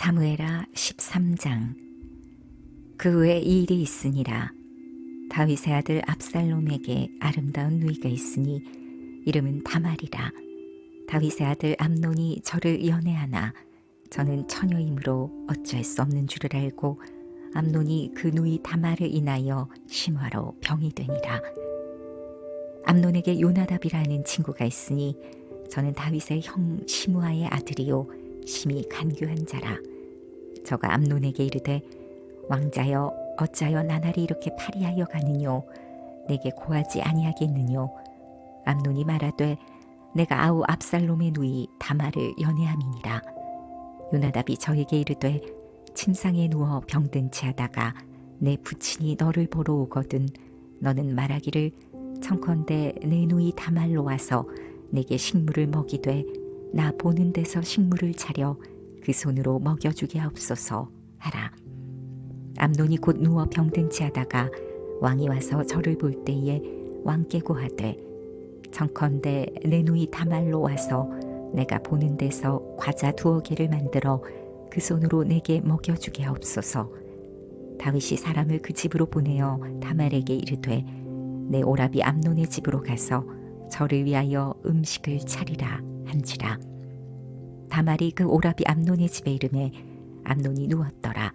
사무에라 13장. 그 후에 이 일이 있으니라. 다윗의 아들 압살롬에게 아름다운 누이가 있으니 이름은 다말이라. 다윗의 아들 암논이 저를 연애하나 저는 처녀이므로 어찌할 수 없는 줄을 알고 암논이 그 누이 다말을 인하여 심화로 병이 되니라. 암논에게 요나답이라는 친구가 있으니 저는 다윗의 형 시므아의 아들이요 심히 간교한 자라. 저가 암논에게 이르되 왕자여 어찌하여 나날이 이렇게 파리하여 가느뇨? 내게 고하지 아니하겠느뇨? 암논이 말하되 내가 아우 압살롬의 누이 다말을 연애함이니라. 요나답이 저에게 이르되 침상에 누워 병든 채 하다가 내 부친이 너를 보러 오거든 너는 말하기를 청컨대 내 누이 다말로 와서 내게 식물을 먹이되 나 보는 데서 식물을 차려 그 손으로 먹여주게 하옵소서 하라. 암논이 곧 누워 병든 채 하다가 왕이 와서 저를 볼 때에 왕께 고하되 청컨대 내 누이 다말로 와서 내가 보는 데서 과자 두어 개를 만들어 그 손으로 내게 먹여주게 하옵소서. 다윗이 사람을 그 집으로 보내어 다말에게 이르되 내 오라비 암논의 집으로 가서 저를 위하여 음식을 차리라 한지라. 다말이 그 오라비 암논의 집에 이름에 암논이 누웠더라.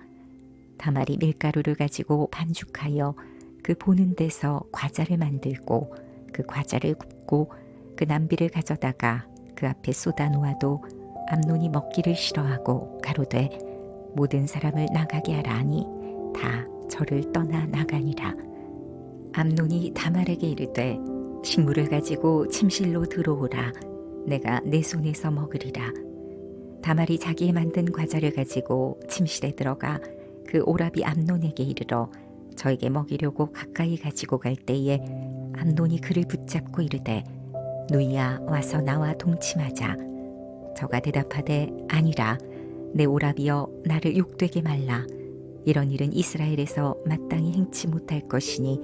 다말이 밀가루를 가지고 반죽하여 그 보는 데서 과자를 만들고 그 과자를 굽고 그 남비를 가져다가 그 앞에 쏟아 놓아도 암논이 먹기를 싫어하고 가로되 모든 사람을 나가게 하라 하니 다 저를 떠나 나가니라. 암논이 다말에게 이르되 식물을 가지고 침실로 들어오라. 내가 내 손에서 먹으리라. 다말이 자기의 만든 과자를 가지고 침실에 들어가 그 오라비 암논에게 이르러 저에게 먹이려고 가까이 가지고 갈 때에 암논이 그를 붙잡고 이르되 누이야 와서 나와 동침하자. 저가 대답하되 아니라 내 오라비여 나를 욕되게 말라. 이런 일은 이스라엘에서 마땅히 행치 못할 것이니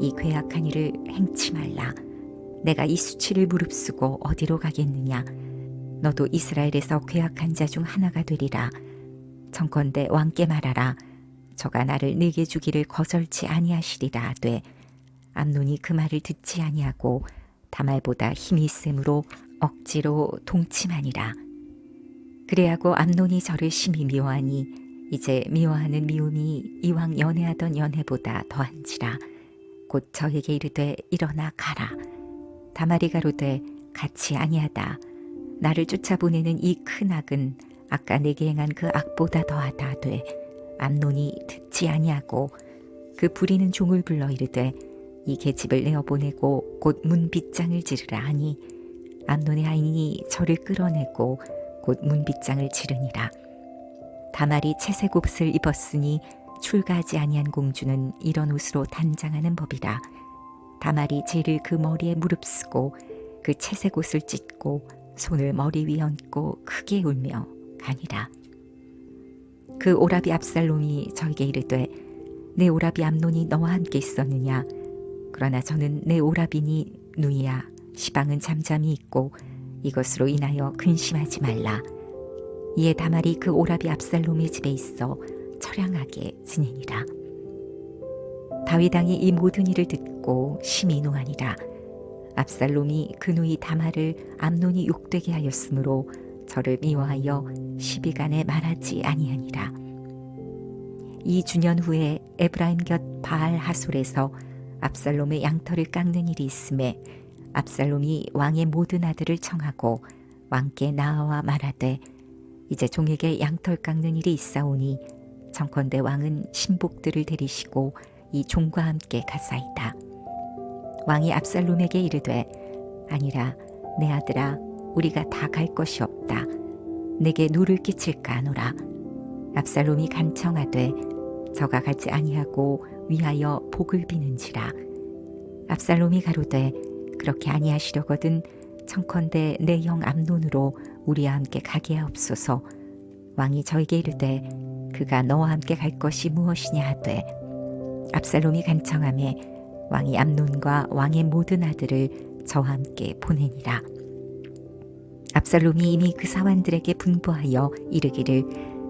이 괴악한 일을 행치 말라. 내가 이 수치를 무릅쓰고 어디로 가겠느냐? 너도 이스라엘에서 괴악한 자 중 하나가 되리라. 청컨대 왕께 말하라. 저가 나를 내게 주기를 거절치 아니하시리라 하되 암논이 그 말을 듣지 아니하고 다말보다 힘이 있으므로 억지로 동침하니라. 그래하고 암논이 저를 심히 미워하니 이제 미워하는 미움이 이왕 연애하던 연애보다 더한지라. 곧 저에게 이르되 일어나 가라. 다말이 가로되 같이 아니하다. 나를 쫓아보내는 이 큰 악은 아까 내게 행한 그 악보다 더하다 돼. 암논이 듣지 아니하고 그 부리는 종을 불러 이르되 이 계집을 내어 보내고 곧 문 빗장을 지르라 하니 암논의 아인이 저를 끌어내고 곧 문 빗장을 지르니라. 다말이 채색 옷을 입었으니 출가하지 아니한 공주는 이런 옷으로 단장하는 법이라. 다말이 죄를 그 머리에 무릅쓰고 그 채색 옷을 찢고 손을 머리 위에 얹고 크게 울며 가니라. 그 오라비 압살롬이 저에게 이르되 내 오라비 암논이 너와 함께 있었느냐? 그러나 저는 내 오라비니 누이야 시방은 잠잠히 있고 이것으로 인하여 근심하지 말라. 이에 다말이 그 오라비 압살롬의 집에 있어 처량하게 지내니라. 다윗 왕이 이 모든 일을 듣고 심히 노하니라 압살롬이 그 누이 다말을 암논이 욕되게 하였으므로 저를 미워하여 시비간에 말하지 아니하니라. 이 주년 후에 에브라임 곁 바알 하솔에서 압살롬의 양털을 깎는 일이 있음에 압살롬이 왕의 모든 아들을 청하고 왕께 나와 말하되 이제 종에게 양털 깎는 일이 있사오니 정컨대 왕은 신복들을 데리시고 이 종과 함께 가사이다. 왕이 압살롬에게 이르되 아니라 내 아들아 우리가 다 갈 것이 없다. 내게 누를 끼칠까 하노라. 압살롬이 간청하되 저가 가지 아니하고 위하여 복을 비는지라. 압살롬이 가로되 그렇게 아니하시려거든 청컨대 내 형 암논으로 우리와 함께 가게 하옵소서. 왕이 저에게 이르되 그가 너와 함께 갈 것이 무엇이냐 하되 압살롬이 간청함에 왕이 암논과 왕의 모든 아들을 저와 함께 보내니라. 압살롬이 이미 그 사환들에게 분부하여 이르기를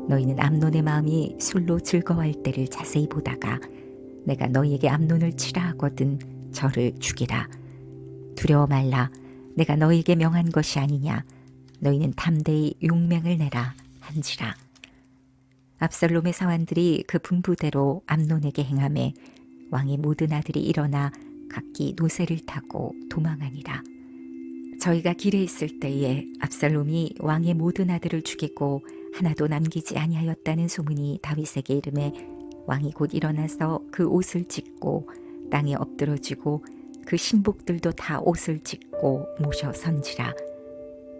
너희는 암논의 마음이 술로 즐거워할 때를 자세히 보다가 내가 너희에게 암논을 치라 하거든 저를 죽이라. 두려워 말라. 내가 너희에게 명한 것이 아니냐. 너희는 담대히 용맹을 내라 한지라. 압살롬의 사환들이 그 분부대로 암논에게 행함에 왕의 모든 아들이 일어나 각기 노새를 타고 도망하니라. 저희가 길에 있을 때에 압살롬이 왕의 모든 아들을 죽이고 하나도 남기지 아니하였다는 소문이 다윗에게 이름에 왕이 곧 일어나서 그 옷을 찢고 땅에 엎드러지고 그 신복들도 다 옷을 찢고 모셔 선지라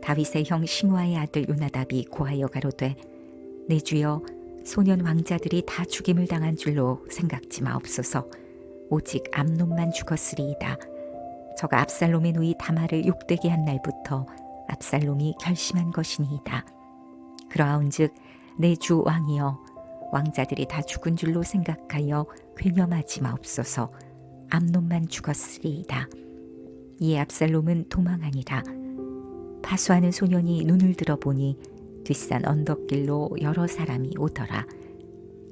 다윗의 형 시므아의 아들 요나답이 고하여 가로되 내 주여 소년 왕자들이 다 죽임을 당한 줄로 생각지 마옵소서. 오직 암놈만 죽었으리이다. 저가 압살롬의 누이 다말을 욕되게 한 날부터 압살롬이 결심한 것이니이다. 그러하온즉 내 주 왕이여 왕자들이 다 죽은 줄로 생각하여 괴념하지 마옵소서. 암놈만 죽었으리이다. 이에 압살롬은 도망하니라. 파수하는 소년이 눈을 들어보니 뒷산 언덕길로 여러 사람이 오더라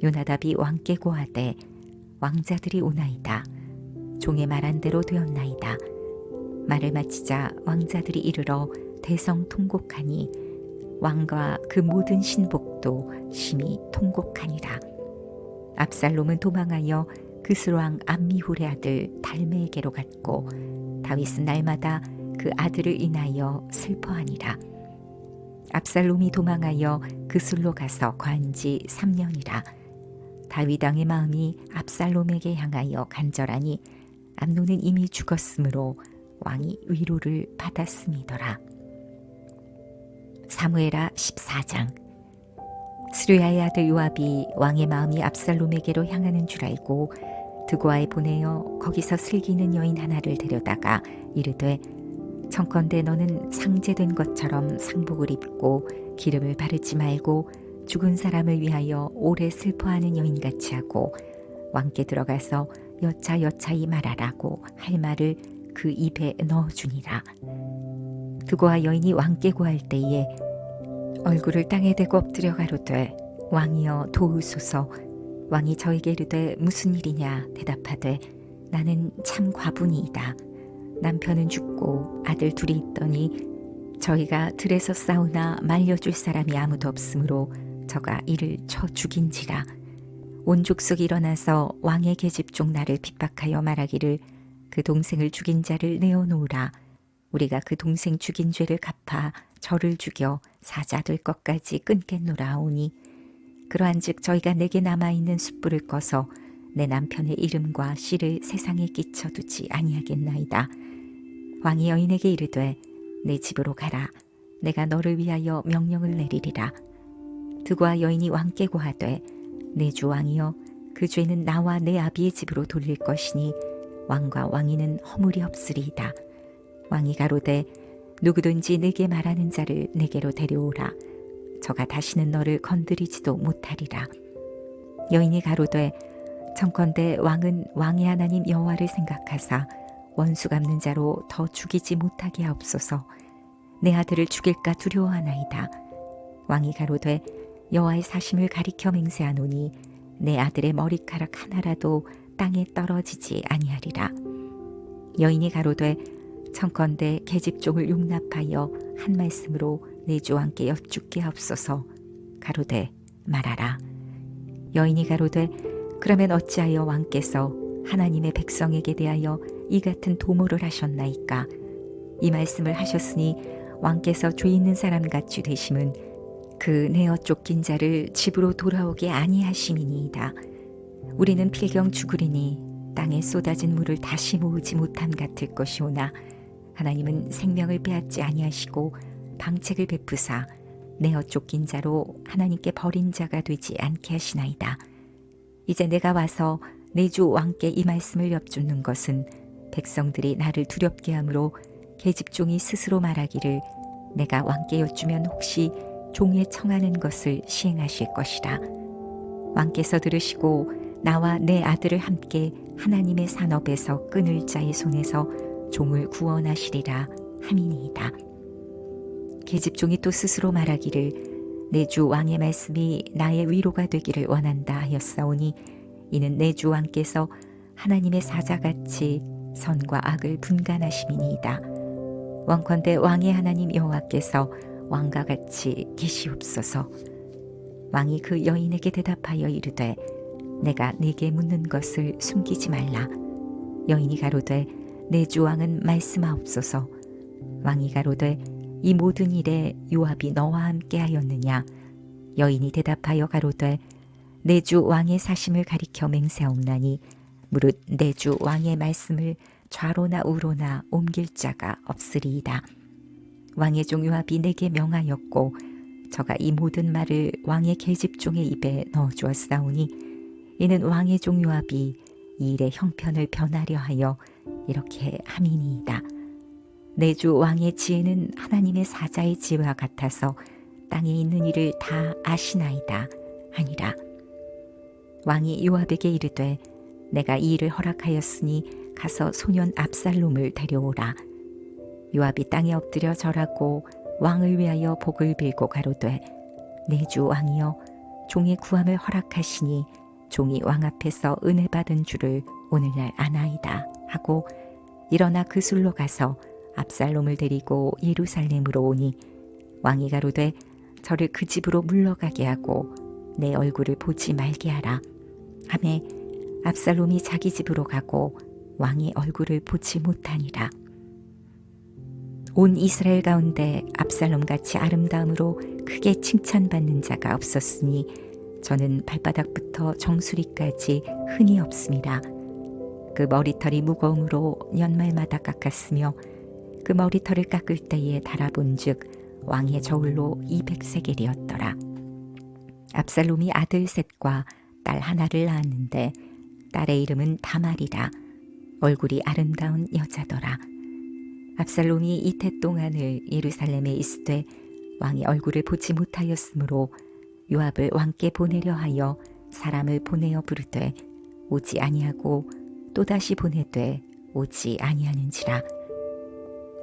요나답이 왕께 고하되 왕자들이 오나이다 종의 말한 대로 되었나이다 말을 마치자 왕자들이 이르러 대성 통곡하니 왕과 그 모든 신복도 심히 통곡하니라. 압살롬은 도망하여 그스로왕 암미훌의 아들 달메에게로 갔고 다윗은 날마다 그 아들을 인하여 슬퍼하니라. 압살롬이 도망하여 그술로 가서 관지 3년이라. 다윗 왕의 마음이 압살롬에게 향하여 간절하니 암노는 이미 죽었으므로 왕이 위로를 받았음이더라. 사무에라 14장 스루야의 아들 요압이 왕의 마음이 압살롬에게로 향하는 줄 알고 드고아에 보내어 거기서 슬기는 여인 하나를 데려다가 이르되 청컨대 너는 상제된 것처럼 상복을 입고 기름을 바르지 말고 죽은 사람을 위하여 오래 슬퍼하는 여인같이 하고 왕께 들어가서 여차 여차히 말하라고 할 말을 그 입에 넣어주니라. 두고와 여인이 왕께 구할 때에 얼굴을 땅에 대고 엎드려 가로되 왕이여 도우소서. 왕이 저에게 이르되 무슨 일이냐? 대답하되 나는 참 과분이이다 남편은 죽고 아들 둘이 있더니 저희가 들에서 싸우나 말려줄 사람이 아무도 없으므로 저가 이를 쳐 죽인지라 온 족속이 일어나서 왕의 계집종 나를 핍박하여 말하기를 그 동생을 죽인 자를 내어놓으라 우리가 그 동생 죽인 죄를 갚아 저를 죽여 사자 될 것까지 끊겠노라 하오니 그러한즉 저희가 내게 남아 있는 숯불을 꺼서 내 남편의 이름과 씨를 세상에 끼쳐두지 아니하겠나이다. 왕이 여인에게 이르되 내 집으로 가라. 내가 너를 위하여 명령을 내리리라. 드고와 여인이 왕께 고하되 내 주 왕이여 그 죄는 나와 내 아비의 집으로 돌릴 것이니 왕과 왕이는 허물이 없으리이다. 왕이 가로되 누구든지 내게 말하는 자를 내게로 데려오라. 저가 다시는 너를 건드리지도 못하리라. 여인이 가로되 청컨대 왕은 왕의 하나님 여호와를 생각하사 원수 갚는 자로 더 죽이지 못하게 하옵소서. 내 아들을 죽일까 두려워하나이다. 왕이 가로되 여호와의 사심을 가리켜 맹세하노니 내 아들의 머리카락 하나라도 땅에 떨어지지 아니하리라. 여인이 가로되 청컨대 계집종을 용납하여 한 말씀으로 내 주와 함께 여쭙게 하옵소서 가로되 말하라 여인이 가로되 그러면 어찌하여 왕께서 하나님의 백성에게 대하여 이 같은 도모를 하셨나이까 이 말씀을 하셨으니 왕께서 죄 있는 사람 같이 되심은 그 내어 쫓긴 자를 집으로 돌아오게 아니하심이니이다 우리는 필경 죽으리니 땅에 쏟아진 물을 다시 모으지 못함 같을 것이오나 하나님은 생명을 빼앗지 아니하시고 방책을 베푸사 내어 쫓긴 자로 하나님께 버린 자가 되지 않게 하시나이다. 이제 내가 와서 내 주 왕께 이 말씀을 엽주는 것은 백성들이 나를 두렵게 하므로 계집종이 스스로 말하기를 내가 왕께 여쭈면 혹시 종에 청하는 것을 시행하실 것이라. 왕께서 들으시고 나와 내 아들을 함께 하나님의 산업에서 끊을 자의 손에서 종을 구원하시리라 함이니이다. 계집종이 또 스스로 말하기를 내 주 왕의 말씀이 나의 위로가 되기를 원한다 하였사오니 이는 내 주 왕께서 하나님의 사자같이 선과 악을 분간하심이니이다. 원컨대 왕의 하나님 여호와께서 왕과 같이 계시옵소서. 왕이 그 여인에게 대답하여 이르되 내가 네게 묻는 것을 숨기지 말라. 여인이 가로되 내 주 왕은 말씀하옵소서. 왕이 가로되 이 모든 일에 요압이 너와 함께 하였느냐? 여인이 대답하여 가로되 내 주 왕의 사심을 가리켜 맹세하옵나니 무릇 내주 왕의 말씀을 좌로나 우로나 옮길 자가 없으리이다. 왕의 종 요압이 내게 명하였고 저가 이 모든 말을 왕의 계집종의 입에 넣어 주었사오니 이는 왕의 종 요압이 이 일의 형편을 변하려 하여 이렇게 함이니이다. 내주 왕의 지혜는 하나님의 사자의 지혜와 같아서 땅에 있는 일을 다 아시나이다 하니라. 왕이 요압에게 이르되 내가 이 일을 허락하였으니 가서 소년 압살롬을 데려오라. 요압이 땅에 엎드려 절하고 왕을 위하여 복을 빌고 가로되 내 주 왕이여 종의 구함을 허락하시니 종이 왕 앞에서 은혜 받은 줄을 오늘날 아나이다 하고 일어나 그 술로 가서 압살롬을 데리고 예루살렘으로 오니 왕이 가로되 저를 그 집으로 물러가게 하고 내 얼굴을 보지 말게 하라 하매 압살롬이 자기 집으로 가고 왕의 얼굴을 보지 못하니라 온 이스라엘 가운데 압살롬 같이 아름다움으로 크게 칭찬받는 자가 없었으니 저는 발바닥부터 정수리까지 흔히 없습니다. 그 머리털이 무거움으로 연말마다 깎았으며 그 머리털을 깎을 때에 달아본즉 왕의 저울로 200세겔이었더라. 압살롬이 아들 셋과 딸 하나를 낳았는데 딸의 이름은 다말이라. 얼굴이 아름다운 여자더라. 압살롬이 이태 동안을 예루살렘에 있으되 왕의 얼굴을 보지 못하였으므로 요압을 왕께 보내려 하여 사람을 보내어 부르되 오지 아니하고 또다시 보내되 오지 아니하는지라.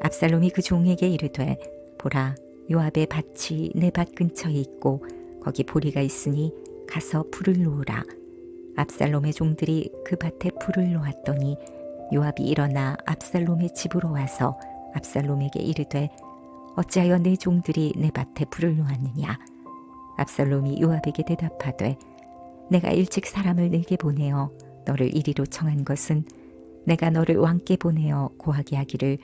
압살롬이 그 종에게 이르되 보라 요압의 밭이 내 밭 근처에 있고 거기 보리가 있으니 가서 불을 놓으라 압살롬의 종들이 그 밭에 불을 놓았더니 요압이 일어나 압살롬의 집으로 와서 압살롬에게 이르되 어찌하여 내 종들이 내 밭에 불을 놓았느냐? 압살롬이 요압에게 대답하되 내가 일찍 사람을 내게 보내어 너를 이리로 청한 것은 내가 너를 왕께 보내어 고하게 하기를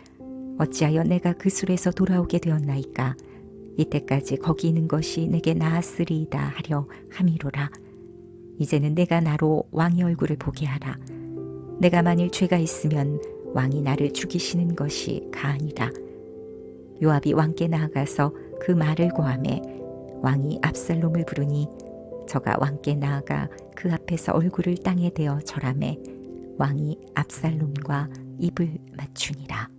어찌하여 내가 그 술에서 돌아오게 되었나이까? 이때까지 거기 있는 것이 내게 나았으리이다 하려 함이로라 이제는 내가 나로 왕의 얼굴을 보게 하라. 내가 만일 죄가 있으면 왕이 나를 죽이시는 것이 가하니라. 요압이 왕께 나아가서 그 말을 고하매 왕이 압살롬을 부르니 저가 왕께 나아가 그 앞에서 얼굴을 땅에 대어 절하매 왕이 압살롬과 입을 맞추니라